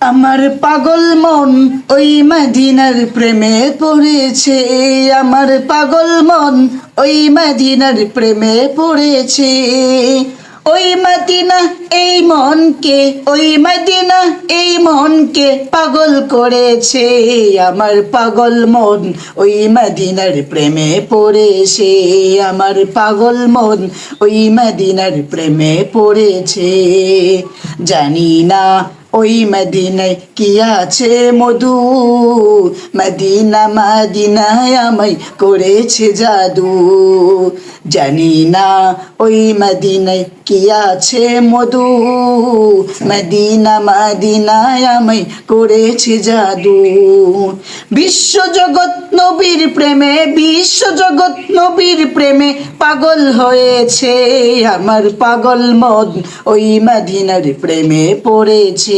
আমার পাগল মন ওই মদিনার প্রেমে পড়েছে। আমার পাগল মন ওই মদিনার প্রেমে পড়েছে। ওই মদিনা, এই মনকে, ওই মদিনা, এই মনকে পাগল করেছে। আমার পাগল মন ওই মদিনার প্রেমে পড়েছে। আমার পাগল মন ওই মদিনার প্রেমে পড়েছে। জানি না ওই মদিনায় কি আছে মধু? মদিনা মদিনায় আমায় করেছে জাদু। জানি না ওই মদিনায় কি আছে মধু। মদিনা মদিনায় আমায় করেছে জাদু। বিশ্ব জগৎ নবীর প্রেমে বিশ্ব জগৎ নবীর প্রেমে পাগল হয়েছে আমার পাগল মন। ওই মদিনার প্রেমে পড়েছে।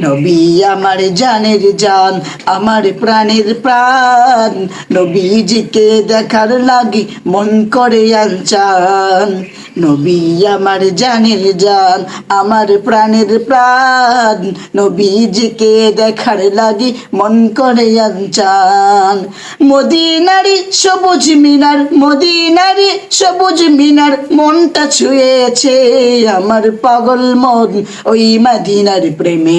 নবী আমার জানের জান, আমার প্রাণের প্রাণ। নবীজিকে দেখার লাগি মন করে আনচান। নবী আমার জানের জান, আমার প্রাণের প্রাণ। নবীজিকে দেখার লাগি মন করে আনচান। মদিনারি সবুজ মিনার, মদিনারি সবুজ মিনার মনটা ছুঁয়েছে। আমার পাগল মন ওই মদিনার প্রেমে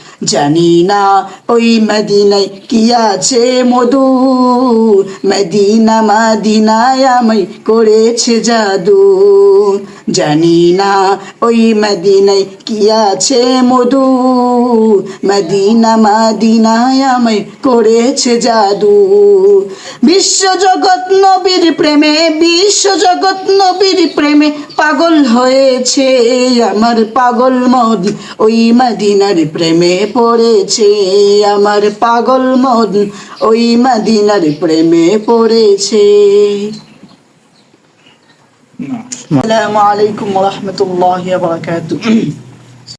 জানি না ওই মদিনায় কি আছে মধু। মদিনা মদিনায় আমায় করেছে জাদু। জানি না ওই মদিনায় কি আছে মধু। মদিনা মদিনায় আমায় করেছে জাদু। বিশ্ব জগৎ নবীর প্রেমে বিশ্ব জগৎ নবীর প্রেমে পাগল হয়েছে আমার পাগল মদি। ওই মদিনার প্রেমে পড়েছে আমার পাগল মন ওই মাদিনার প্রেমে পড়েছে। আসসালামু আলাইকুম রহমতুল্লাহ বারাকাতুহ।